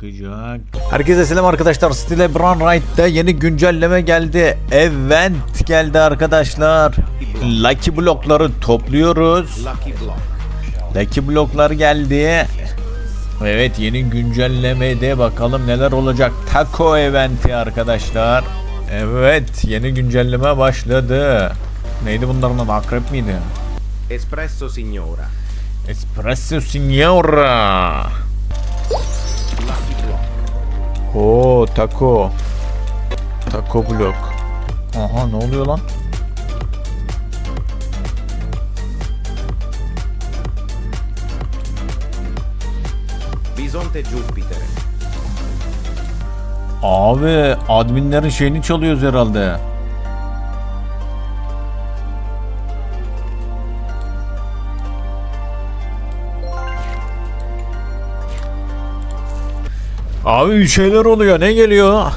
Çıkacak. Herkese selam arkadaşlar. Stile Brown Right'ta yeni güncelleme geldi. Event geldi arkadaşlar. Lucky blokları topluyoruz. Lucky Block. Lucky bloklar geldi. Evet yeni güncellemede bakalım neler olacak. Taco eventi arkadaşlar. Evet yeni güncelleme başladı. Neydi bunların adı? Akrep miydi? Espresso Signora. Espresso Signora. Oo taco. Taco blok. Aha ne oluyor lan? Bisonte Jupiter. Abi adminlerin şeyini çalıyoruz herhalde. Abi bir şeyler oluyor. Ne geliyor?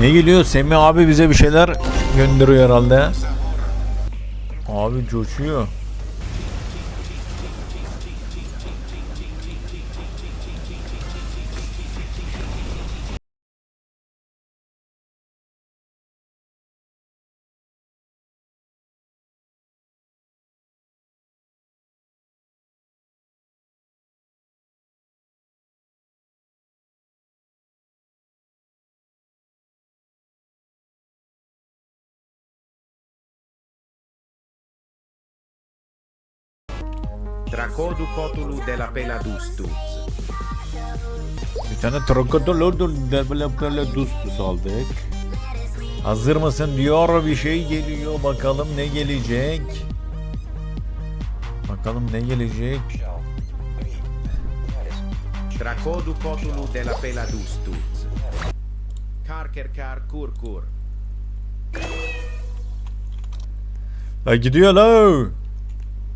Ne geliyor? Semih abi bize bir şeyler gönderiyor herhalde. Abi coşuyor. Tracodu Cotulu della Peladustuz. Bir tane Trocadolor Developer'le Dustus aldık. Hazır mısın diyor bir şey geliyor bakalım ne gelecek. Bakalım ne gelecek. Tracodu Cotulu della Peladustuz. Karker Kar Kur Kur. Ha gidiyor la.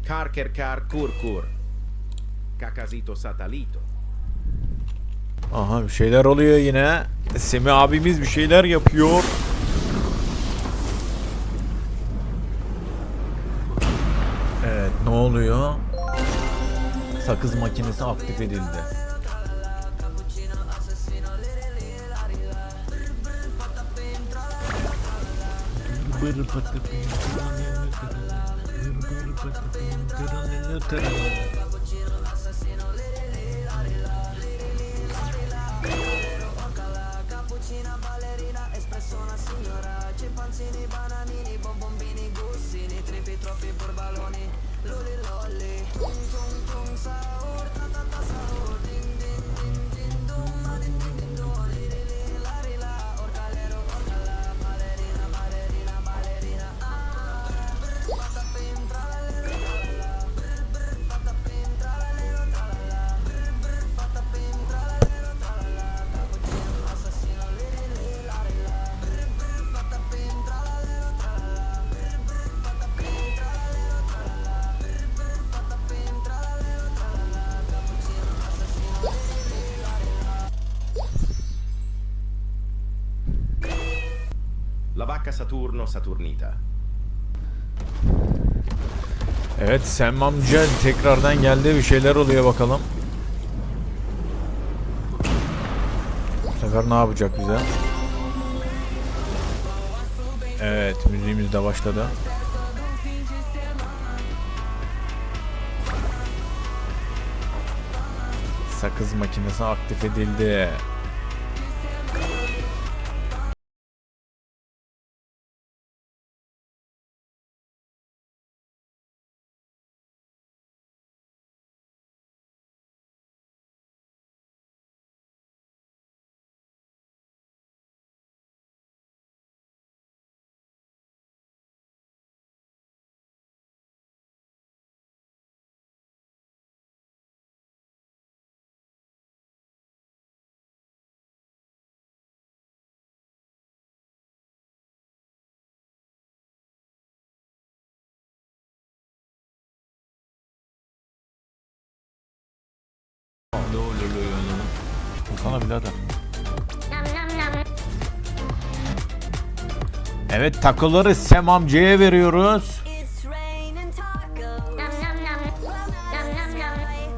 Karker Kar Kur Kur. Cacasito Satalito. Aha bir şeyler oluyor yine. Semih abimiz bir şeyler yapıyor. Evet ne oluyor? Sakız makinesi aktif edildi. Signora, cipanzini, bananini, bombombini, gussini, tripi, troppi borbaloni, luli vacca Saturno Saturnita. Evet Sam amca tekrardan geldi bir şeyler oluyor bakalım. Bu sefer ne yapacak bize? Evet müziğimiz de başladı. Sakız makinesi aktif edildi. Sana birader. Evet takoları Sem amcaya veriyoruz.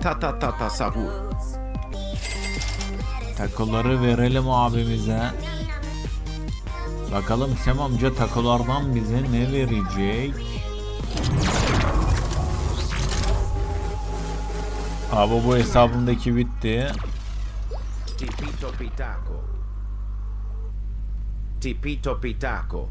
Ta ta ta ta savur. Takoları verelim abimize. Bakalım Sem amca takolardan bize ne verecek? Abi bu hesabımdaki bitti. Tipito pitaco. Tipito pitaco.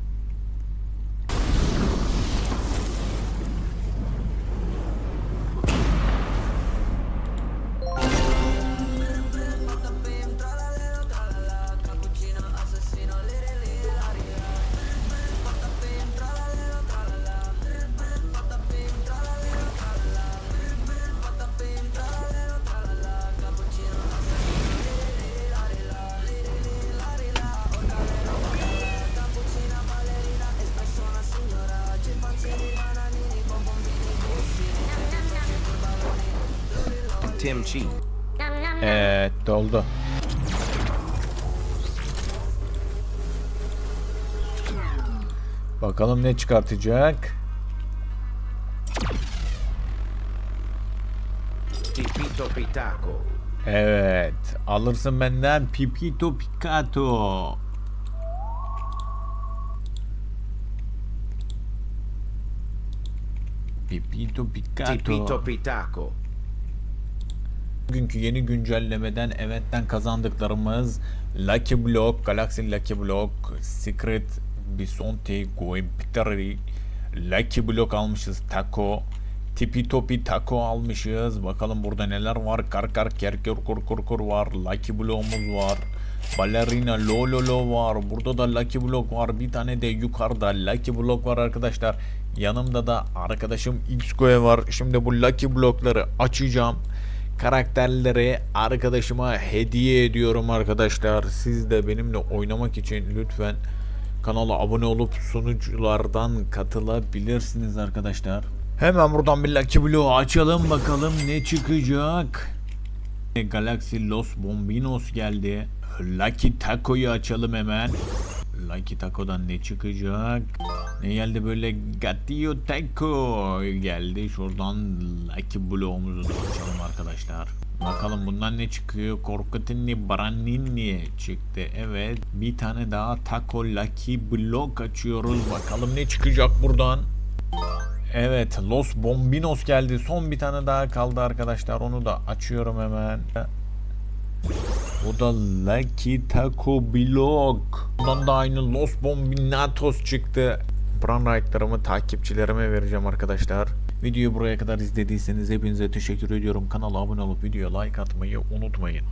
Timchi. Evet doldu. Bakalım ne çıkartacak? Tipito pitaco. Evet. Alırsın benden Pipito Picato. Pipito Picato. Tipito pitaco. Bugünkü yeni güncellemeden eventten kazandıklarımız Lucky Block, Galaxy Lucky Block, Secret Bisonte, Goempitari, Lucky Block almışız, Taco, Tipi Topi Taco almışız. Bakalım burada neler var. Kar kar kerker kur kur kur var. Lucky Block'umuz var. Ballerina Lololo var. Burada da Lucky Block var. Bir tane de yukarıda Lucky Block var arkadaşlar. Yanımda da arkadaşım Xgoe var. Şimdi bu Lucky Block'ları açacağım karakterleri arkadaşıma hediye ediyorum arkadaşlar. Siz de benimle oynamak için lütfen kanala abone olup sunuculardan katılabilirsiniz arkadaşlar. Hemen buradan bir Lucky Blue açalım bakalım ne çıkacak. Galaxy Los Bombinos geldi. Lucky Taco'yu açalım hemen. Lucky Taco'dan ne çıkacak? Ne geldi böyle Gatillo Taco geldi. Şuradan Lucky Blue'umuzu da açalım arkadaşlar. Bakalım bundan ne çıkıyor? Korkutini Branini çıktı. Evet. Bir tane daha Taco Lucky Block açıyoruz. Bakalım ne çıkacak buradan. Evet Los Bombinos geldi. Son bir tane daha kaldı arkadaşlar. Onu da açıyorum hemen. Bu da Lucky Taco Block. Bundan da aynı Los Bombinatos çıktı. Brand right'larımı takipçilerime vereceğim arkadaşlar. Videoyu buraya kadar izlediyseniz hepinize teşekkür ediyorum. Kanala abone olup videoya like atmayı unutmayın.